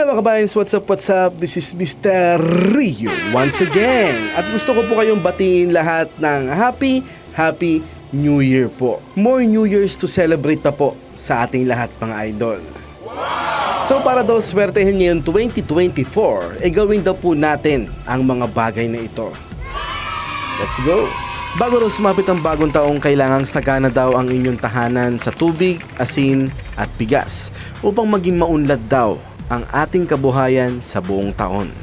Hello mga kabayans, what's up, what's up? This is Mr. Rio once again. At gusto ko po kayong batiin lahat ng happy, happy New Year po. More New Years to celebrate pa po sa ating lahat mga idol. So para daw swertehin ngayon 2024, e gawin daw po natin ang mga bagay na ito. Let's go! Bago daw sumapit ang bagong taong, kailangang sagana daw ang inyong tahanan sa tubig, asin at bigas upang maging maunlad daw ang ating kabuhayan sa buong taon.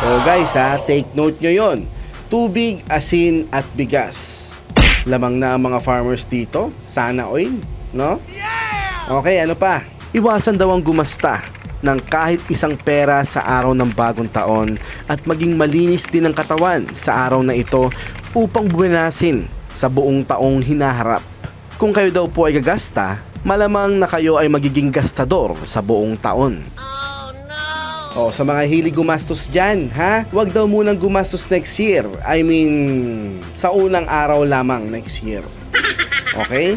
So guys ha, take note nyo yon. Tubig, asin at bigas. Lamang na ang mga farmers dito, sana oil, no? Okay, ano pa? Iwasan daw ang gumasta ng kahit isang pera sa araw ng bagong taon at maging malinis din ang katawan sa araw na ito upang buwinasin sa buong taong hinaharap. Kung kayo daw po ay gagasta, malamang na kayo ay magiging gastador sa buong taon. Oh, sa mga hilig gumastos dyan, ha? Huwag daw munang gumastos next year. I mean, sa unang araw lamang next year. Okay?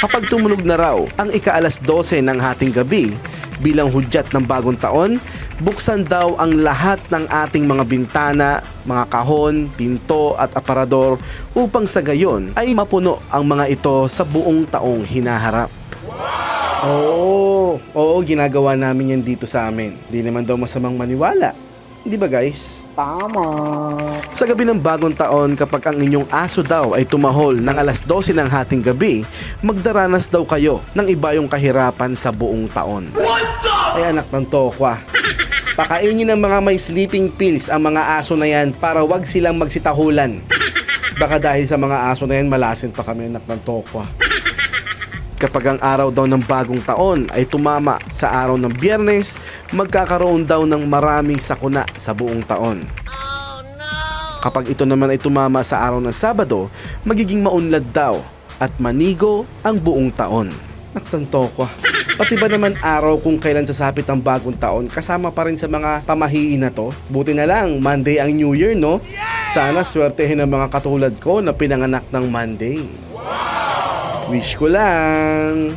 Kapag tumunog na raw ang ikaalas 12 ng hating gabi bilang hudyat ng bagong taon, buksan daw ang lahat ng ating mga bintana, mga kahon, pinto at aparador upang sa gayon ay mapuno ang mga ito sa buong taong hinaharap. Oo, oo, ginagawa namin yan dito sa amin. Di naman daw masamang maniwala. Di ba guys? Tama. Sa gabi ng bagong taon, kapag ang inyong aso daw ay tumahol ng alas 12 ng hating gabi, magdaranas daw kayo ng iba yung kahirapan sa buong taon. Ay anak ng tokwa. Pakainin ng mga may sleeping pills ang mga aso na yan para wag silang magsitahulan. Baka dahil sa mga aso na yan, malasin pa kami anak ng tokwa. Kapag ang araw daw ng bagong taon ay tumama sa araw ng biyernes, magkakaroon daw ng maraming sakuna sa buong taon. Kapag ito naman ay tumama sa araw ng Sabado, magiging maunlad daw at manigo ang buong taon. Naktanto ko. Pati ba naman araw kung kailan sasapit ang bagong taon kasama pa rin sa mga pamahiin na to? Buti na lang, Monday ang New Year, no? Sana swertehin ang mga katulad ko na pinanganak ng Monday. Wish ko lang.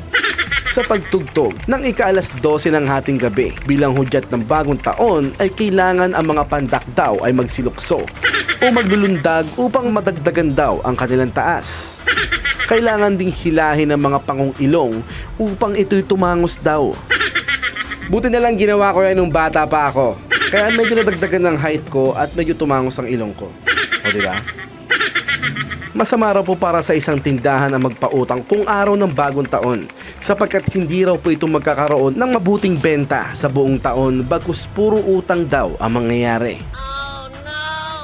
Sa pagtugtog ng ikaalas 12 ng hating gabi bilang hudyat ng bagong taon ay kailangan ang mga pandak daw ay magsilukso o maglulundag upang madagdagan daw ang kanilang taas. Kailangan ding hilahin ng mga pangong ilong upang ito'y tumangos daw. Buti na lang ginawa ko yan nung bata pa ako. Kaya medyo nadagdagan ng height ko at medyo tumangos ang ilong ko. O di ba? Masama raw po para sa isang tindahan ang magpautang kung araw ng bagong taon sapagkat hindi raw po ito magkakaroon ng mabuting benta sa buong taon bagkus puro utang daw ang mangyayari.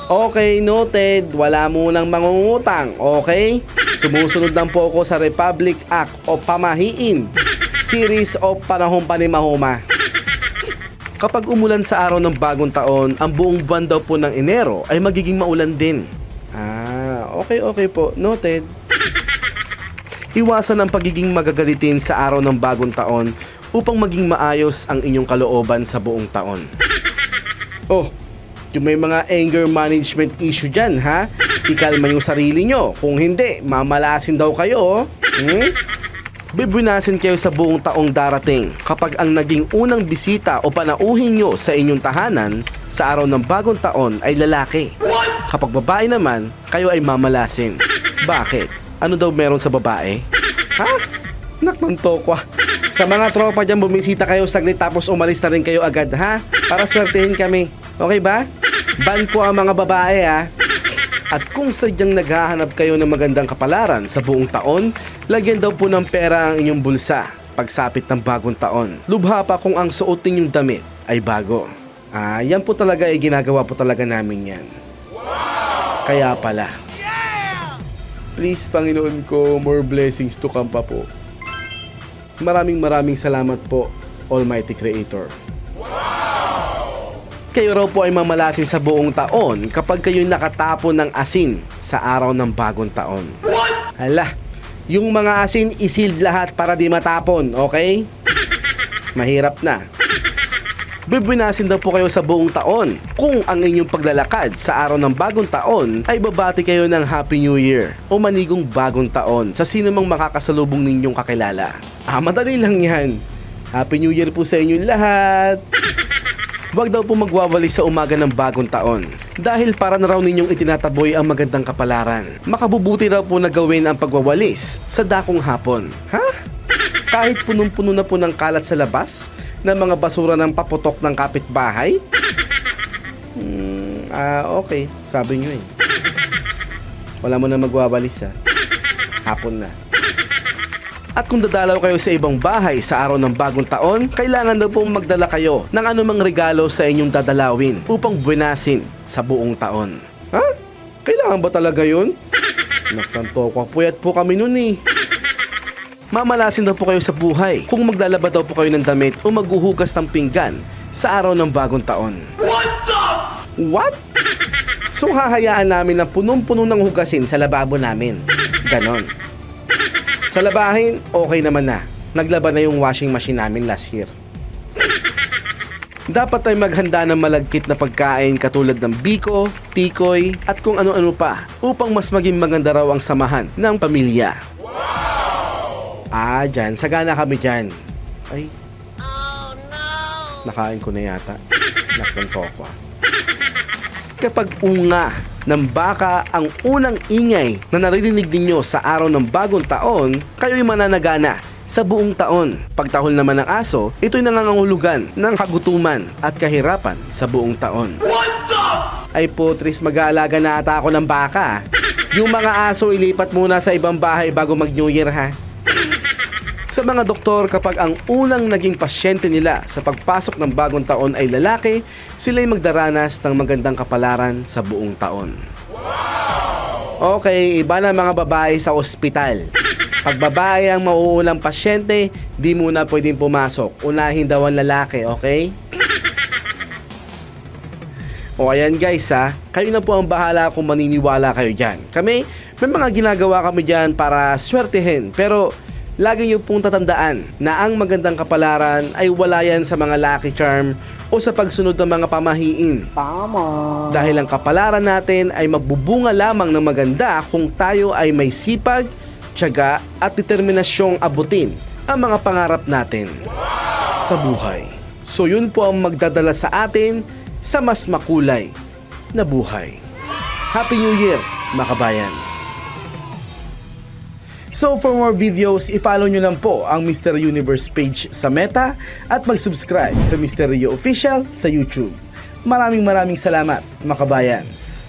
Okay, noted. Wala munang mangungutang, okay? Sumusunod lang po ako sa Republic Act o Pamahiin, Series of Panahong Panimahuma. Kapag umulan sa araw ng bagong taon, ang buong buwan daw po ng Enero ay magiging maulan din. Okay, okay po. Noted. Iwasan ang pagiging magagalitin sa araw ng bagong taon upang maging maayos ang inyong kalooban sa buong taon. Oh, yung may mga anger management issue dyan, ha? Ikalma yung sarili nyo. Kung hindi, mamalasin daw kayo, oh. Hmm? Bibunasin kayo sa buong taong darating kapag ang naging unang bisita o panauhin nyo sa inyong tahanan sa araw ng bagong taon ay lalaki. Kapag babae naman, kayo ay mamalasin. Bakit? Ano daw meron sa babae? Ha? Nakmanto ko. Sa mga tropa dyan, bumisita kayo saglit tapos umalis na rin kayo agad, ha? Para swertehin kami. Okay ba? Ban ko ang mga babae, ha? At kung sadyang naghahanap kayo ng magandang kapalaran sa buong taon, lagyan daw po ng pera ang inyong bulsa pagsapit ng bagong taon. Lubha pa kung ang suot ninyong damit ay bago. Ah, yan po talaga ay ginagawa po talaga namin yan. Kaya pala. Please, Panginoon ko, more blessings to come pa po. Maraming maraming salamat po, Almighty Creator. Kayo raw po ay mamalasin sa buong taon kapag kayo nakatapon ng asin sa araw ng bagong taon. Hala, yung mga asin isild lahat para di matapon, okay? Mahirap na. Bibinasin daw po kayo sa buong taon kung ang inyong paglalakad sa araw ng bagong taon ay babati kayo ng Happy New Year o manigong bagong taon sa sino mang makakasalubong ninyong kakilala. Ah, madali lang yan. Happy New Year po sa inyong lahat. Huwag daw po magwawali sa umaga ng bagong taon dahil para na raw ninyong itinataboy ang magandang kapalaran. Makabubuti raw po na gawin ang pagwawalis sa dakong hapon. Ha? Kahit punong-puno na po ng kalat sa labas ng mga basura ng paputok ng kapitbahay? Hmm, ah, okay. Sabi nyo eh. Wala mo na magwawalis ha. Hapon na. At kung dadalaw kayo sa ibang bahay sa araw ng bagong taon, kailangan daw pong magdala kayo ng anumang regalo sa inyong dadalawin upang buwinasin sa buong taon. Ha? Kailangan ba talaga yun? Naktanto ko, puyat po kami nun eh. Mamalasin daw po kayo sa buhay kung maglalaba daw po kayo ng damit o maghuhugas ng pinggan sa araw ng bagong taon. What? So hahayaan namin na punong-puno ng hugasin sa lababo namin. Ganon. Sa labahin, okay naman na. Naglaba na yung washing machine namin last year. Dapat ay maghanda ng malagkit na pagkain katulad ng biko, tikoy at kung ano-ano pa upang mas maging maganda raw ang samahan ng pamilya. Ah, dyan. Sagana kami dyan. Ay. Nakain ko na yata. Naktanto ko. ah. Kapag unga ng baka ang unang ingay na naririnig ninyo sa araw ng bagong taon, kayo'y mananagana sa buong taon. Pagtahol naman ng aso, ito'y nangangahulugan ng kagutuman at kahirapan sa buong taon. Ay putris, mag-aalaga na ata ako ng baka. Yung mga aso ilipat muna sa ibang bahay bago mag-New Year ha. Sa mga doktor, kapag ang unang naging pasyente nila sa pagpasok ng bagong taon ay lalaki, sila'y magdaranas ng magandang kapalaran sa buong taon. Okay, iba na mga babae sa ospital. Pag babae ang mauunang pasyente, di muna pwedeng pumasok. Unahin daw ang lalaki, okay? O ayan guys ha, kayo na po ang bahala kung maniniwala kayo dyan. Kami, may mga ginagawa kami dyan para swertehin. Pero lagi niyo pong tatandaan na ang magandang kapalaran ay wala yan sa mga lucky charm o sa pagsunod ng mga pamahiin. Tama. Dahil ang kapalaran natin ay magbubunga lamang ng maganda kung tayo ay may sipag, tiyaga at determinasyong abutin ang mga pangarap natin sa buhay. So yun po ang magdadala sa atin sa mas makulay na buhay. Happy New Year, mga kabayans! So for more videos, i-follow nyo lang po ang Mr. Universe page sa Meta at mag-subscribe sa Mr. Rio Official sa YouTube. Maraming maraming salamat, mga kabayans!